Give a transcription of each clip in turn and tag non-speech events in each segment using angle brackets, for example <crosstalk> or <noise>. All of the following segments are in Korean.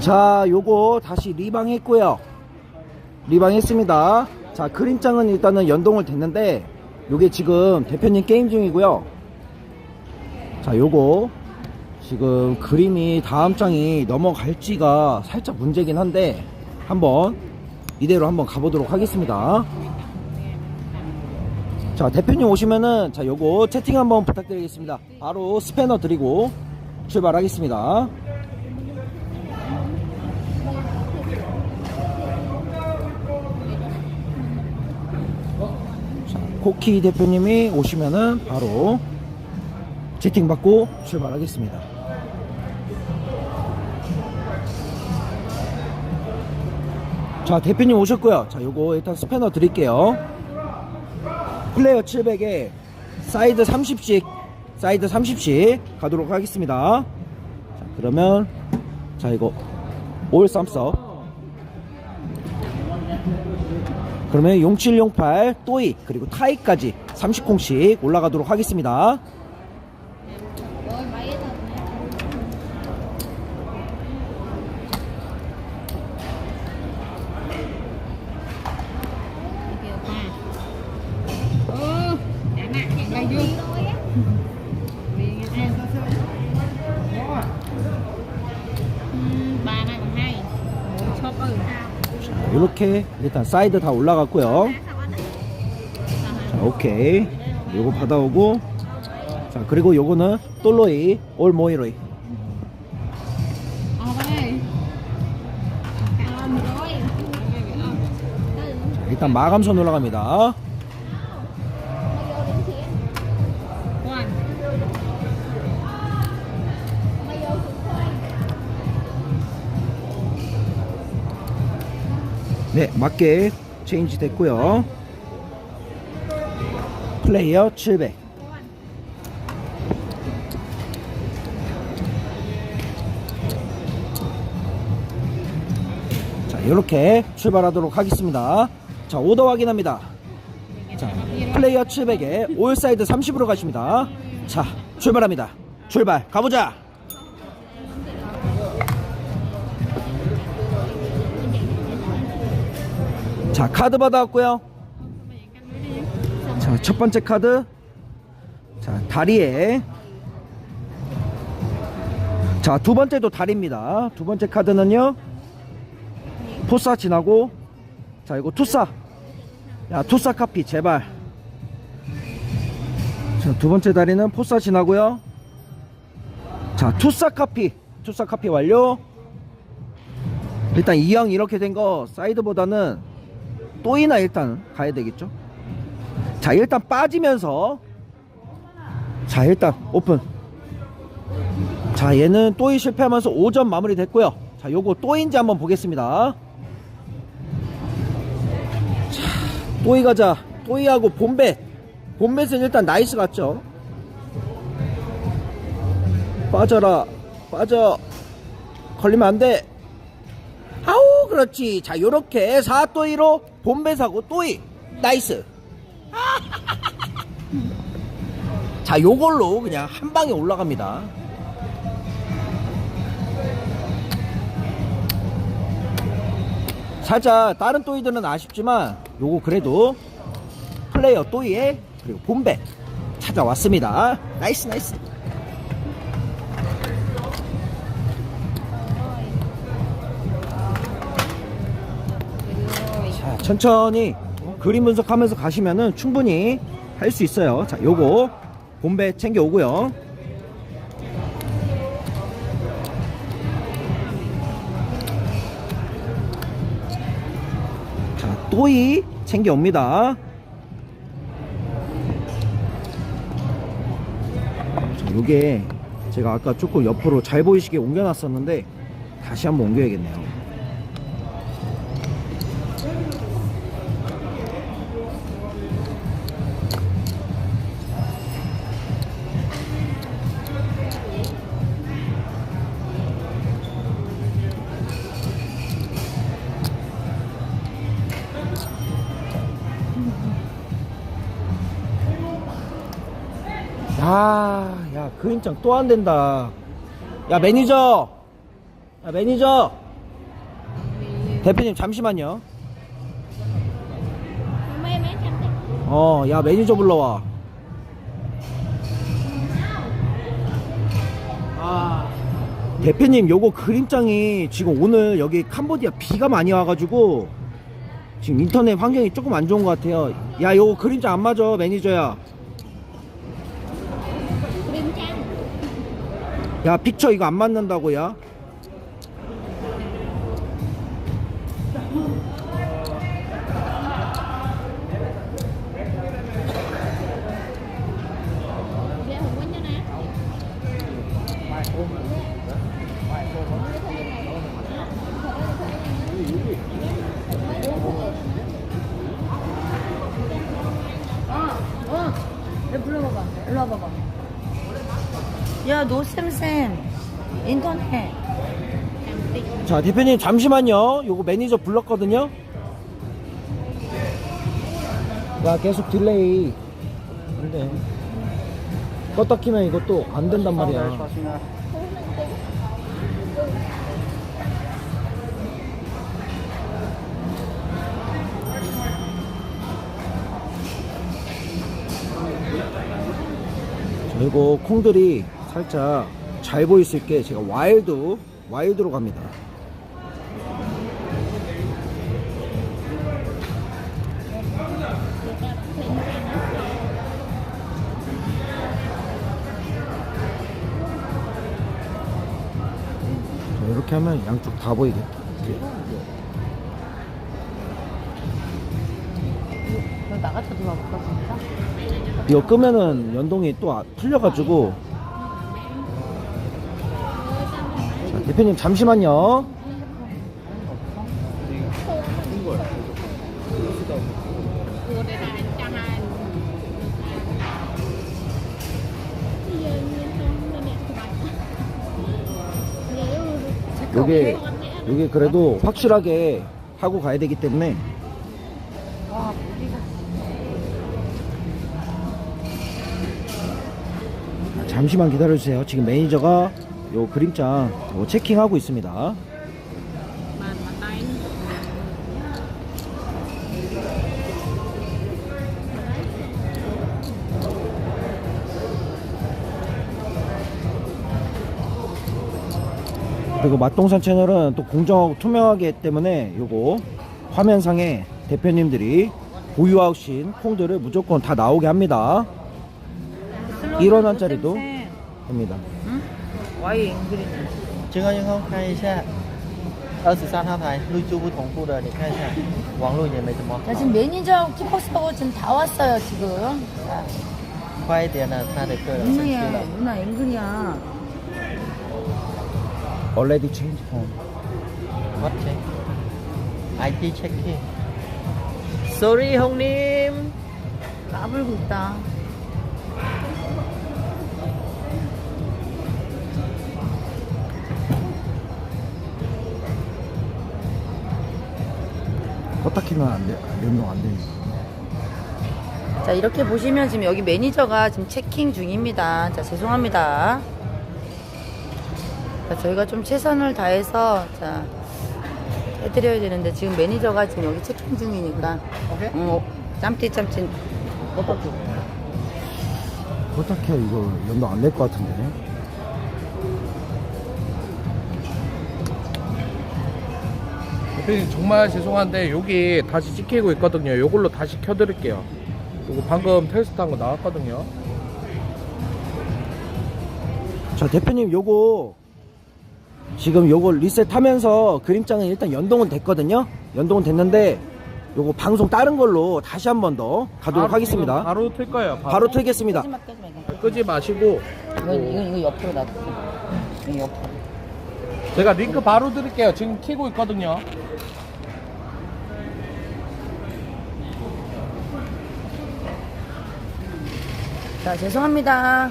자, 요거 다시 리방 했고요. 리방 했습니다. 자, 그림장은 일단은 연동을 됐는데 요게 지금 대표님 게임 중이고요. 자, 요거 지금 그림이 다음 장이 넘어갈지가 살짝 문제긴 한데 한번 이대로 한번 가보도록 하겠습니다. 자, 대표님 오시면은 자, 요거 채팅 한번 부탁드리겠습니다. 바로 스패너 드리고 출발하겠습니다. 자, 코키 대표님이 오시면은 바로 채팅 받고 출발하겠습니다. 자, 대표님 오셨고요. 자, 요거 일단 스패너 드릴게요. 플레이어 700에 사이드 30씩, 사이드 30씩 가도록 하겠습니다. 자, 그러면, 자, 이거, 올 쌈석. 그러면 0708 또이 그리고 타이까지 30콩씩 올라가도록 하겠습니다. 이렇게 일단 사이드 다 올라갔고요. 자, 오케이. 요거 받아오고. 자, 그리고 요거는 솔로이 올 모이로이. 일단 마감선 올라갑니다. 네, 맞게 체인지 됐고요. 플레이어 700. 자, 이렇게 출발하도록 하겠습니다. 자, 오더 확인합니다. 자, 플레이어 700에 올사이드 30으로 가십니다. 자, 출발합니다. 출발, 가보자! 자, 카드 받아왔고요. 자, 첫 번째 카드. 자, 다리에. 자, 두 번째도 다리입니다. 두 번째 카드는요. 포사 지나고. 자, 이거 투사. 야, 투사 카피, 제발. 자, 두 번째 다리는 포사 지나고요. 자, 투사 카피. 투사 카피 완료. 일단 이왕 이렇게 된 거 사이드보다는 또이나 일단 가야 되겠죠. 자, 일단 빠지면서 자, 일단 오픈. 자, 얘는 또이 실패하면서 5점 마무리 됐고요. 자, 요거 또인지 한번 보겠습니다. 자, 또이 가자. 또이하고 본벳. 본벳은 일단 나이스 같죠. 빠져라. 빠져. 걸리면 안 돼. 아우 그렇지. 자 요렇게 4또이로 본배사고 또이. 나이스. <laughs> 자 요걸로 그냥 한 방에 올라갑니다. 살짝 다른 또이들은 아쉽지만 요거 그래도 플레이어 또이에 그리고 본배 찾아왔습니다. 나이스 나이스 천천히 그림 분석하면서 가시면은 충분히 할 수 있어요. 자, 요거 본배 챙겨 오고요. 자, 또이 챙겨 옵니다. 자, 요게 제가 아까 조금 옆으로 잘 보이시게 옮겨놨었는데 다시 한번 옮겨야겠네요. 야, 야, 그림장 또 안 된다. 야 매니저. 야 매니저. 대표님 잠시만요. 어 야 매니저 불러와. 대표님 요거 그림장이 지금 오늘 여기 캄보디아 비가 많이 와가지고 지금 인터넷 환경이 조금 안 좋은 것 같아요. 야 요거 그림장 안 맞아 매니저야 야 픽처 이거 안 맞는다고 야 nè 어, 내 불러봐봐. 일로 와봐봐. 야, 노쌤쌤. 인터넷. 자 대표님 잠시만요. 요거 매니저 불렀거든요. 야 계속 딜레이. 안 돼. 껐다 키면 이것도 안 된단 말이야. 자, 이거 콩들이 살짝 잘 보일 수 있게 제가 와일드 와일드로 갑니다. 자, 이렇게 하면 양쪽 다 보이겠다. 나갔다 들어와볼까, 진짜? 이거 끄면은 연동이 또 아- 풀려가지고 대표님 잠시만요 요게 요게 그래도 확실하게 하고 가야 되기 때문에 와, 무리가. 잠시만 기다려주세요 지금 매니저가 요 그림장 요 체킹하고 있습니다. 그리고 맛동산 채널은 또 공정하고 투명하기 때문에 요거 화면상에 대표님들이 보유하신 콩들을 무조건 다 나오게 합니다. 1원 원짜리도 쌤쌤. 됩니다 와이 잉그리지. 这个你看看一下，二十三号台绿珠不同步的，你看一下，网络也没怎么 자, 好， 지금 매니저하고 키박스하고 지금 다 왔어요, 지금. 자, 快一点了，他的个人生气 누나야, 了。 누나 앵글이야. already change phone What check? IT checking. Sorry, 형님. 까불고 있다. 껐다 키면 안 돼, 연동 안 되니까 자, 이렇게 보시면 지금 여기 매니저가 지금 체킹 중입니다. 자, 죄송합니다. 자, 저희가 좀 최선을 다해서, 자, 해드려야 되는데, 지금 매니저가 지금 여기 체킹 중이니까, 오케이. 어, 짬띠 짬띠. 껐다 켜 이거 연동 안 될 것 같은데 대표님 정말 죄송한데 여기 다시 찍히고 있거든요. 요걸로 다시 켜드릴게요. 이거 방금 테스트한 거 나왔거든요. 자 대표님 요거 지금 요거 리셋하면서 그림장은 일단 연동은 됐거든요 연동은 됐는데 요거 방송 다른 걸로 다시 한 번 더 가도록 바로 하겠습니다 지금 바로 틀 거예요. 바로, 바로 틀겠습니다 끄지 마, 끄지 마, 이거. 끄지 마시고 이거, 이거, 이거 옆으로 놔둬. 이거 옆으로. 제가 링크 바로 드릴게요. 지금 키고 있거든요. 자, 죄송합니다.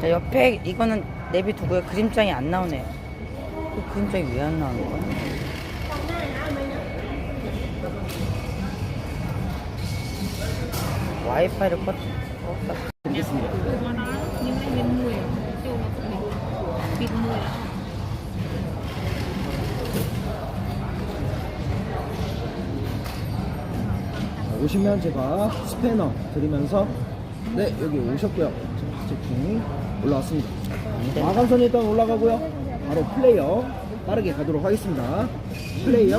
자, 옆에 이거는 내비두고요. 그림장이 안 나오네요. 그 그림장이 왜 안 나오는 거야? 와이파이를 껐, 껐다. 준비했습니다. 오시면 제가 스패너 드리면서 네 여기 오셨고요. 자, 채팅 올라왔습니다. 마감선이 일단 올라가고요. 바로 플레이어 빠르게 가도록 하겠습니다. 플레이어